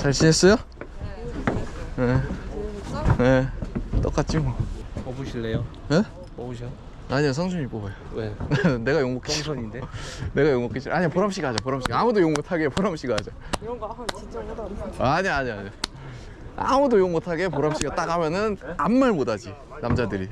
잘 지냈어요? 네. 네. 똑같지 뭐. 뽑으실래요? 예? 뽑으셔? 아니요 성준이 뽑아요. 왜? 내가 욕 먹기 싫어. 똥손인데? 내가 욕 먹기 싫어. 아니야 보람 씨가 하자. 보람 씨. 아무도 욕 못하게 보람 씨가 하자. 이런 거 하면 진짜 못하는데. 아니야 아니야 아니야. 아무도 욕 못하게 보람 씨가 딱 하면은 아무 말 못하지 남자들이.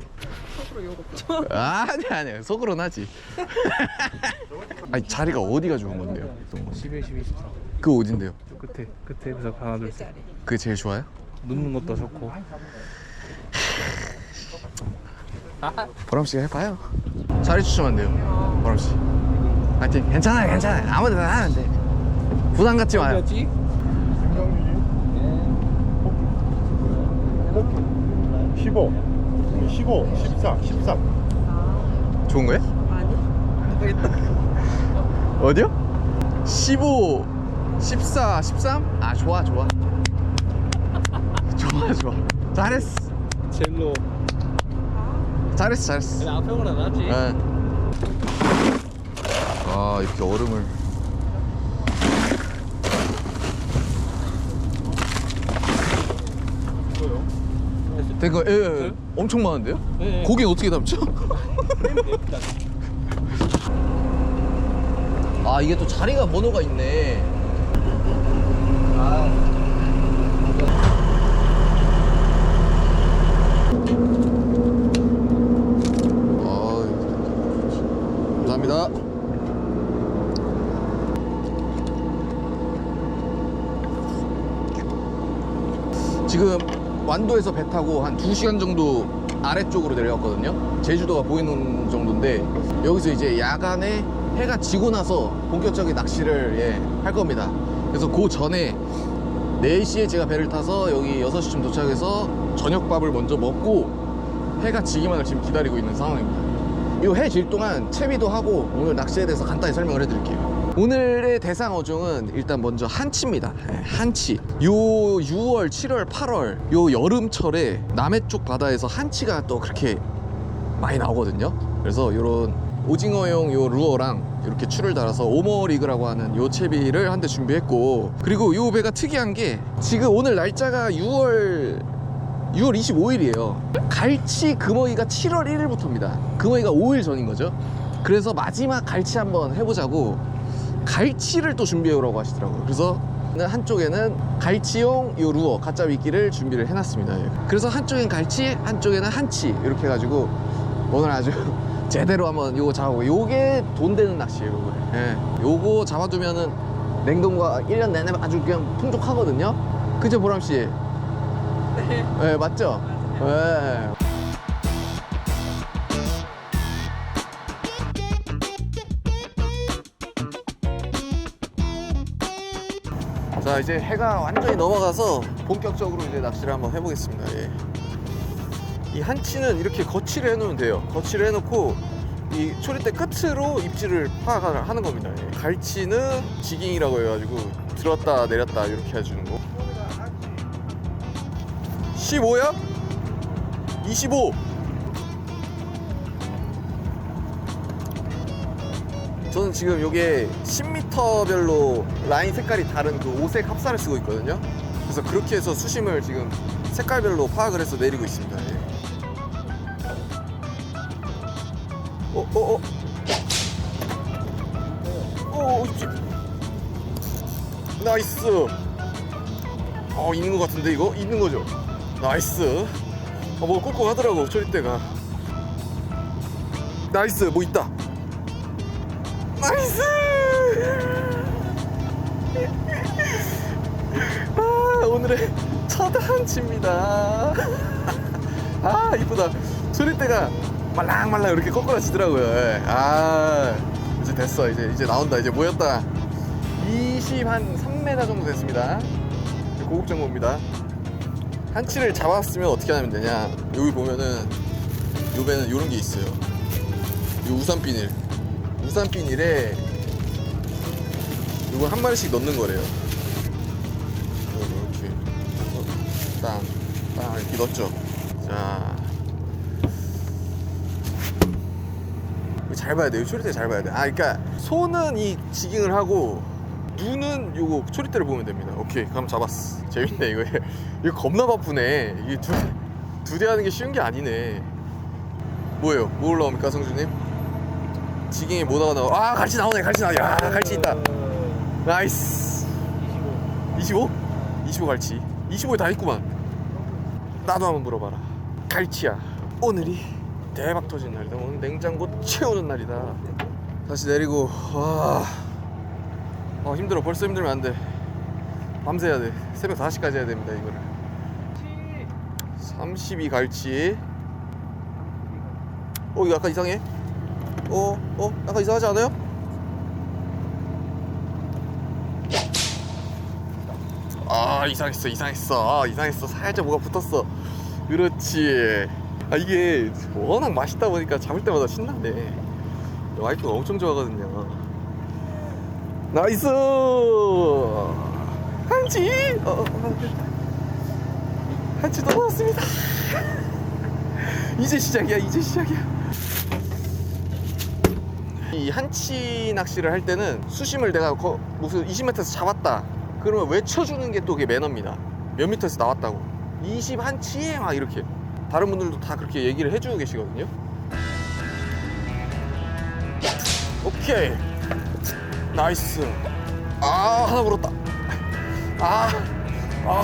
아니야 아니야 속으로는 하지. 아니 자리가 어디가 좋은 건데요? 11, 12, 14 그 어딘데요? 끝에 끝에 그래서 하나 둘셋 그게 제일 좋아요? 눕는 것도 좋고 보람 씨가 해봐요. 자리 추천만 돼요. 보람 씨. 하여튼 괜찮아요 괜찮아요 아무데나 하면 돼. 부담 갖지 마요. 어디였지? 15, 15, 14, 13. 좋은 거예요? 아니? 모르겠다. 어디요? 15, 14, 13? 아 좋아 좋아 좋아 좋아 잘했어 젤로 잘했어 잘했어 그냥 앞에 오라 나지 네. 아 이렇게 얼음을 된거 예, 예, 예. 엄청 많은데요? 네. 고기는 어떻게 담죠? 아 이게 또 자리가 번호가 있네. 지금 완도에서 배 타고 한 2시간 정도 아래쪽으로 내려왔거든요. 제주도가 보이는 정도인데 여기서 이제 야간에 해가 지고 나서 본격적인 낚시를 예, 할 겁니다. 그래서 그 전에 4시에 제가 배를 타서 여기 6시쯤 도착해서 저녁밥을 먼저 먹고 해가 지기만을 지금 기다리고 있는 상황입니다. 이 해 질 동안 채비도 하고 오늘 낚시에 대해서 간단히 설명을 해드릴게요. 오늘의 대상 어종은 일단 먼저 한치입니다. 네, 한치. 요 6월, 7월, 8월 요 여름철에 남해 쪽 바다에서 한치가 또 그렇게 많이 나오거든요. 그래서 요런 오징어용 요 루어랑 이렇게 줄을 달아서 오머리그라고 하는 요 채비를 한 대 준비했고 그리고 요 배가 특이한 게 지금 오늘 날짜가 6월 6월 25일이에요. 갈치 금어이가 7월 1일부터입니다. 금어이가 5일 전인 거죠. 그래서 마지막 갈치 한번 해보자고 갈치를 또 준비해오라고 하시더라고요. 그래서 한쪽에는 갈치용 요 루어 가짜 미끼를 준비를 해놨습니다. 예. 그래서 한쪽엔 갈치, 한쪽에는 한치 이렇게 해가지고 오늘 아주 제대로 한번 요거 잡아보고 요게 돈 되는 낚시예요. 요거. 예. 요거 잡아두면은 냉동과 1년 내내 아주 그냥 풍족하거든요. 그죠 보람 씨? 네. 네, 맞죠? 네. 자 이제 해가 완전히 넘어가서 본격적으로 이제 낚시를 한번 해보겠습니다. 예. 이 한치는 이렇게 거치를 해놓으면 돼요. 거치를 해놓고 이 초리대 끝으로 입질을 파악을 하는 겁니다. 예. 갈치는 지깅이라고 해가지고 들었다 내렸다 이렇게 해주는 거. 15야? 25. 저는 지금 요게 10m별로 라인 색깔이 다른 그 오색 합사를 쓰고 있거든요. 그래서 그렇게 해서 수심을 지금 색깔별로 파악을 해서 내리고 있습니다. 예. 어, 어, 어. 오, 입질. 나이스. 어, 있는 것 같은데 이거? 있는 거죠? 나이스. 어, 뭐 ቁቁ하더라고 초리대가. 나이스, 뭐 있다. 나이스. 아, 오늘의 첫 한치입니다. 아, 이쁘다. 초리대가 말랑말랑 이렇게 거꾸라지더라고요. 예. 아, 이제 됐어. 이제 이제 나온다. 이제 모였다. 20 한 3m 정도 됐습니다. 고급 정보입니다. 한치를 잡았으면 어떻게 하면 되냐 여기 보면은 요 배는 요런 게 있어요 요 우산 비닐 우산 비닐에 요거 한 마리씩 넣는 거래요 이렇게 땅 땅 이렇게 넣었죠 자 이거 잘 봐야 돼요 초리대 잘 봐야 돼 아 그러니까 손은 이 지깅을 하고 눈은 요거 초리대를 보면 됩니다. 오케이, 그럼 잡았어. 재밌네 이거. 이거 겁나 바쁘네. 이게 두, 두 대 하는 게 쉬운 게 아니네. 뭐예요? 뭐 올라옵니까, 성주님? 지깅이 뭐다가 나와? 아, 갈치 나오네, 갈치 나와. 야, 갈치 있다. 나이스. 25? 25 갈치. 25에 다 있구만. 나도 한번 물어봐라. 갈치야. 오늘이 대박 터진 날이다. 오늘 냉장고 채우는 날이다. 다시 내리고 와. 아 힘들어. 벌써 힘들면 안 돼. 밤새 해야 돼. 새벽 5시까지 해야 됩니다. 이거를. 32 갈치. 어 이거 약간 이상해. 어, 어, 약간 이상하지 않아요? 아 이상했어 이상했어 아, 이상했어 살짝 뭐가 붙었어 그렇지 아 이게 워낙 맛있다 보니까 잡을 때마다 신나네 와이프가 엄청 좋아하거든요. 나이스! 한치 어, 한치 또 나왔습니다. 이제 시작이야 이제 시작이야. 이 한치 낚시를 할 때는 수심을 내가 거- 무슨 20m에서 잡았다. 그러면 외쳐주는 게 또 그게 매너입니다. 몇 미터에서 나왔다고. 20 한치에 막 이렇게 다른 분들도 다 그렇게 얘기를 해주고 계시거든요 오케이 나이스 아 하나 물었다 아, 아,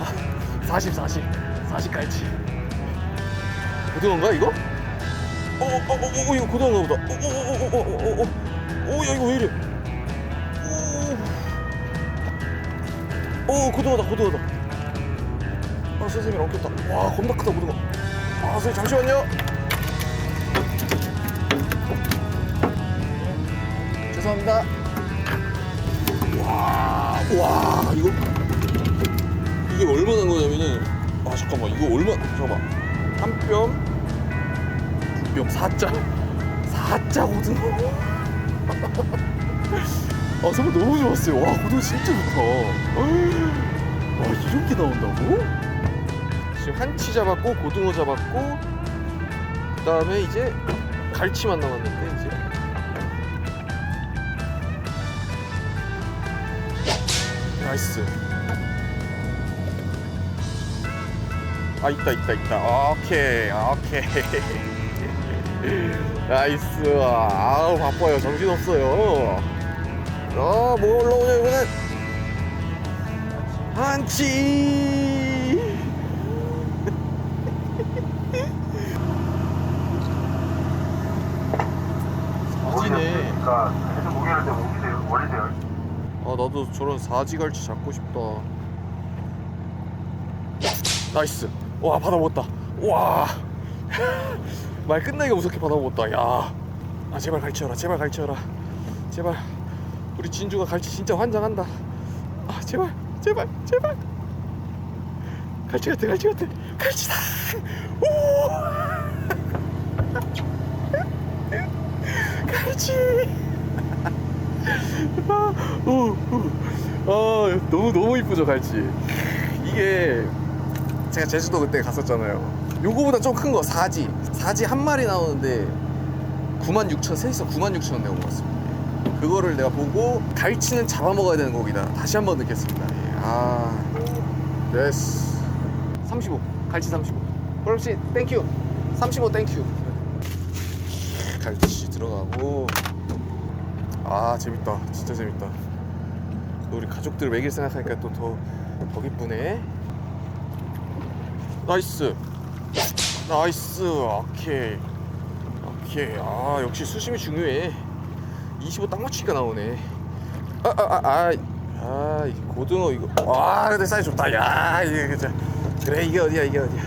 아 40, 40, 40 갈치 고등어인가 이거? 어, 어, 어, 어, 어, 이거 고등어인가 보다. 어, 어, 어, 어, 어, 어, 어, 어, 야, 이거 왜 이래? 오, 오, 고등어다, 고등어다. 아, 선생님 엉켰다. 와, 겁나 크다, 고등어. 아, 선생님 잠시만요. 죄송합니다. 와, 와, 이거 이게 얼마나 한 거냐면은 아 잠깐만 이거 얼마 잠깐만 한뼘뼘 4자 4자 고등어 아 정말 너무 좋았어요 와 고등어 진짜 좋다 와 이런 게 나온다고? 지금 한치 잡았고 고등어 잡았고 그 다음에 이제 갈치만 남았는데 이제. 나이스. 아 있다 있다 있다. 오케이 오케이. 나이스. 아우 바빠요. 정신없어요. 어뭐 올라오냐 이번엔? 한치 사지네 그러니까 계속 목요일 때 오기세요. 월이세요. 아 나도 저런 사지갈치 잡고 싶다. 나이스. 와 받아 먹었다. 와말 끝나기가 무섭게 받아 먹었다. 야아 제발 갈치여라 제발 갈치여라. 제발. 우리 진주가 갈치 진짜 환장한다. 아 제발 제발 제발. 갈치 같아 갈치 같아. 갈치다. 오! 갈치 아. 아, 너무 너무 이쁘죠 갈치. 이게 제가 제주도 그때 갔었잖아요. 요거보다 좀 큰 거 사지. 사지 한 마리 나오는데 96,000 셋이서 96,000원 내고 갔습니다. 그거를 내가 보고 갈치는 잡아먹어야 되는 고기다. 다시 한 번 느꼈습니다. 예. 아, 됐어. 35. 갈치 35. 그렇지. 땡큐. 35 땡큐. 갈치 들어가고 아 재밌다. 진짜 재밌다. 또 우리 가족들 먹일 생각하니까 또 더 더 기쁘네 나이스. 나이스. 오케이. 오케이. 아 역시 수심이 중요해. 25 딱 맞추기가 나오네. 아 아 아아 아, 이 고등어 이거. 와 근데 사이즈 좋다. 야 이게 진짜. 그래 이게 어디야 이게 어디야.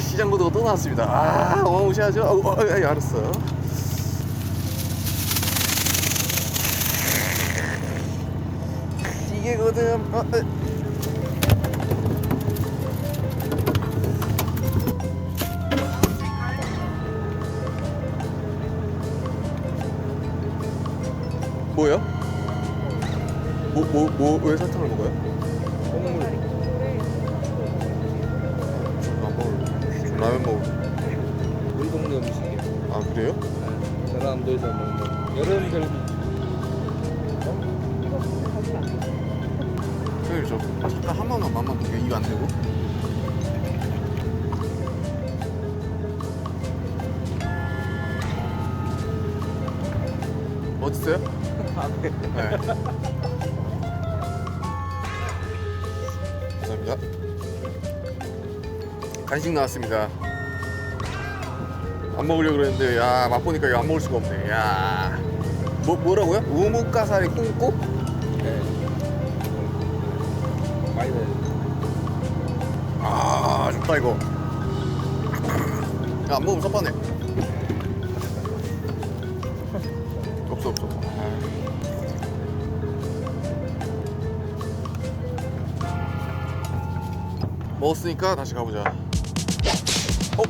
시장 고등어 또 나왔습니다. 아 어마무시하죠? 어, 어, 어, 예, 알았어 이게거든. 어, 어. 뭐야? 뭐, 뭐, 뭐, 왜 사탕을 먹어요? 콩물. 안 먹을. 라면 먹을. 우리 동네 음식이에요. 아, 그래요? 전라남도에서 먹는 여름들 잠깐 한 번만 맘만 볼게요. 이거 안 되고. 어딨어요? 네. 감사합니다. 간식 나왔습니다. 안 먹으려고 그랬는데 야 맛보니까 이거 안 먹을 수가 없네. 야. 뭐 뭐라고요? 우뭇가사리 꿍꾸? 아 좋다 이거. 야, 안 먹으면 섭하네. 없어 없어. 먹었으니까 다시 가보자. 어?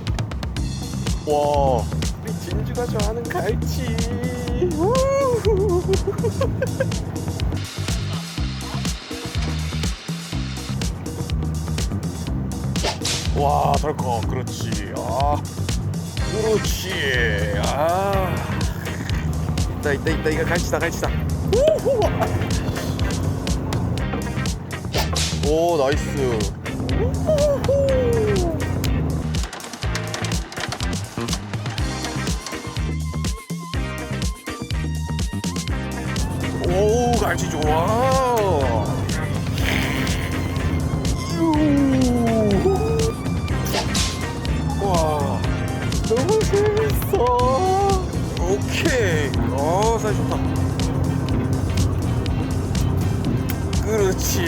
와. 우리 진주가 좋아하는 갈치. 와 덜컥 그렇지. 아 그렇지. 아. 있다 있다 있다. 이거 갈치다 갈치다. 오 나이스. 오 갈치 좋아 오케이 어 사이 좋다. 그렇지.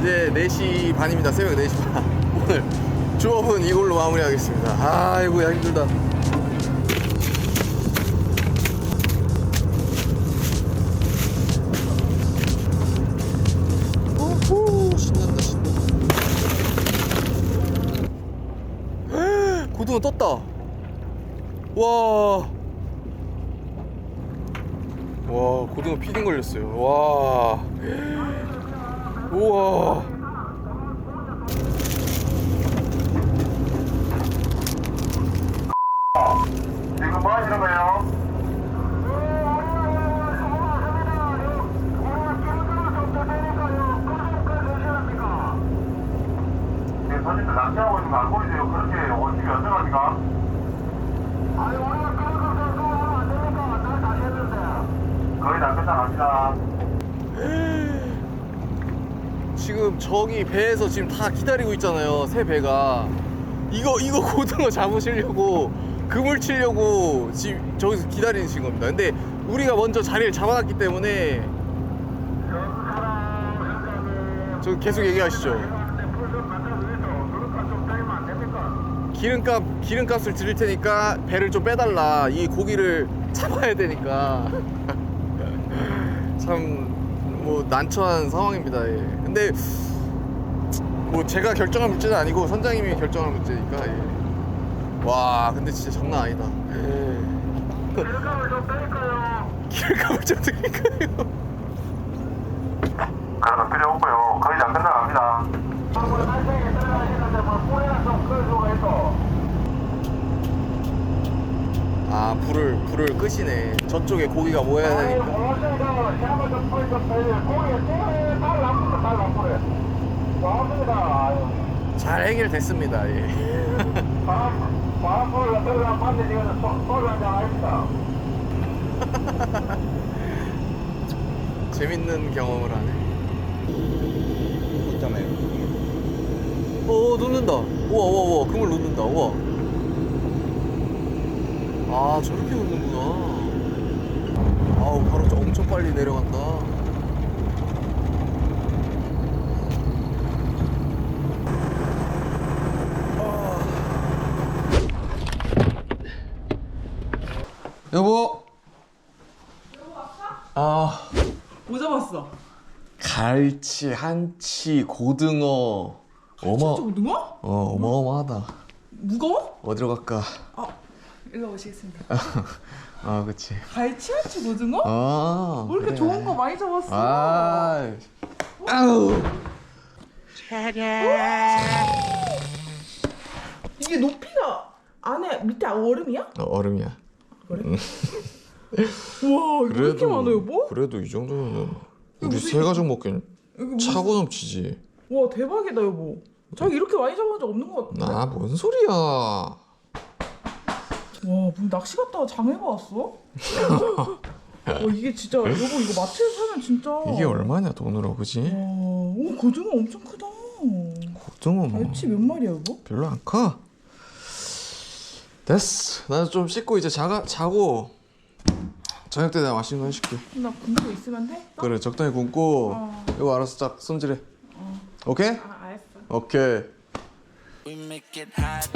이제 4시 반입니다. 새벽 4시 반. 오늘 조업은 이걸로 마무리하겠습니다. 아이고 야 힘들다 걸렸어요. 와. 우와. 지금 뭐 하시는 거예요? 네, 선생님들 낚시하고 있는 거안 보이세요? 그렇게 원심이 어떡합니까? 아니, 우리가 그런 거 하면 안 되니까 날 다시 했는데. 거의 다 끝나 갑니다. 지금 저기 배에서 지금 다 기다리고 있잖아요. 새 배가. 이거 이거 고등어 잡으시려고 그물 치려고 지금 저기서 기다리신 겁니다. 근데 우리가 먼저 자리를 잡아놨기 때문에 저 계속 얘기하시죠. 기름값 기름값을 드릴 테니까 배를 좀 빼달라. 이 고기를 잡아야 되니까 참 뭐 난처한 상황입니다. 예. 근데 뭐 제가 결정할 문제는 아니고 선장님이 결정할 문제니까. 예. 와 근데 진짜 장난 아니다. 예. 기름값을 좀 빼니까요. 기름값을 좀 드릴까요? 거 필요 없고요. 거의 다 끝나갑니다어가시는데 뭐 뿌리가 좀끌 수가 있어. 아 불을 불을 끄시네. 저쪽에 고기가 모여야 되니까. 잘 해결됐습니다. 예. 재밌는 경험을 하네. 있잖아요. 오 놓는다. 우와 우와 우와 그물 놓는다. 우와. 아 저렇게 놓는구나. 아우 바로 저 엄청 빨리 내려간다. 여보. 아. 뭐 잡았어? 갈치, 한치, 고등어. 어마, 진짜 고등어? 어, 어마어마하다. 무거워? 어디로 갈까? 아, 일로 오시겠습니다. 아, 그치. 갈치 한치 고등어? 아. 왜 이렇게 그래. 좋은 거 많이 잡았어? 아. 아우. 이게 높이가 안에 밑에 얼음이야? 어, 얼음이야. 그래? 우와 이거 왜 이렇게 많아 여보? 그래도 이 정도면은 우리 무슨 세 가족 뭐- 차고 넘치지. 와 대박이다 여보. 자기 이렇게 많이 잡은 적 없는 것 같은데. 나뭔 소리야? 와, 무슨 낚시 갔다가 장애가 왔어? 와, 이게 진짜 여보 이거 마트에서 사면 진짜. 이게 얼마냐 돈으로 그지? 와, 오 고등어 엄청 크다. 고등어 뭐 갈치 몇 마리야 여보? 별로 안 커. 됐어. 나는 좀 씻고 이제 자가 자고 저녁 때 내가 맛있는 거 해줄게. 나 굶고 있으면 돼? 또? 그래 적당히 굶고 어. 이거 알아서 딱 손질해. 오케이? 아 알았어. 오케이. We make it hot,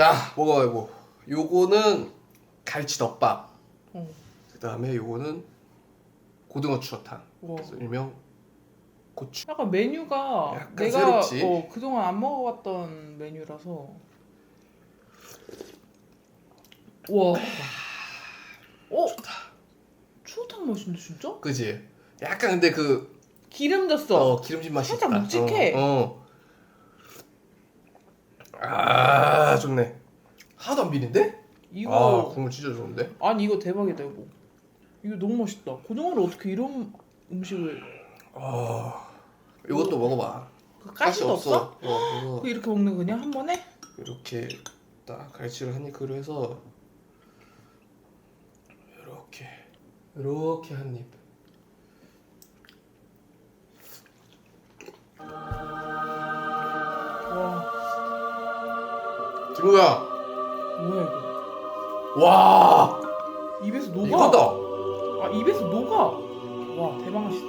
자 먹어요 요거는 갈치 덮밥 어. 그 다음에 요거는 고등어 추어탕 와. 그래서 일명 고추 약간 메뉴가 약간 내가 새롭지? 어, 그동안 안 먹어봤던 메뉴라서 와 어? 추어탕 맛인데 진짜? 그지? 약간 근데 그 기름 졌어 어, 기름진 맛이 살짝 있다. 묵직해. 어, 어. 아 좋네 하나도 안 비린데? 이거 아 국물 진짜 좋은데? 아 니 이거 대박이다 이거 이거 너무 맛있다 고등어를 어떻게 이런 음식을 아 이것도 먹어봐 그 가시도 없어? 어, 그 이렇게 먹는 거 그냥 한 번에? 이렇게 딱 갈치를 한 입으로 해서 이렇게 이렇게 한 입. 친구야, 뭐야 이거? 와! 입에서 녹아? 이거다. 아 입에서 녹아? 와 대박 맛있다.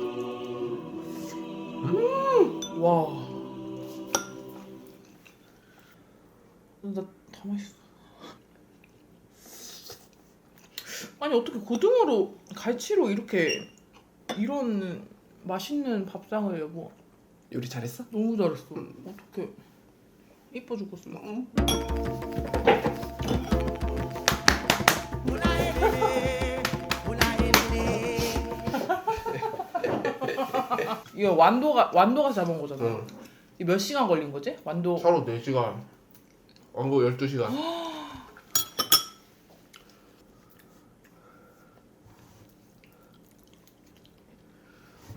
음 와. 나다 맛있어. 아니 어떻게 고등어로 갈치로 이렇게 이런 맛있는 밥상을 여보 요리 잘했어? 너무 잘했어. 어떻게 이뻐 죽겠어 이거 완도가 완도가 잡은 거잖아. 응. 이몇 시간 걸린 거지? 완도 차로 4시간. 왕고 12시간.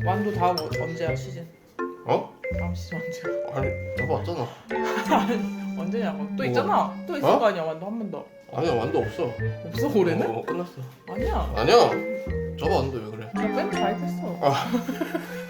완도 다음 어- 언제야 시즌? 언제야? 아니, 잡아왔잖아. 언제냐고? 또 뭐? 있잖아. 또 있을 어? 거 아니야 완도 한 번 더. 아니야, 완도 없어. 없어 올해는? 어, 끝났어. 아니야. 아니야. 잡아왔는데 왜 그래? 나 밴드 가입했어.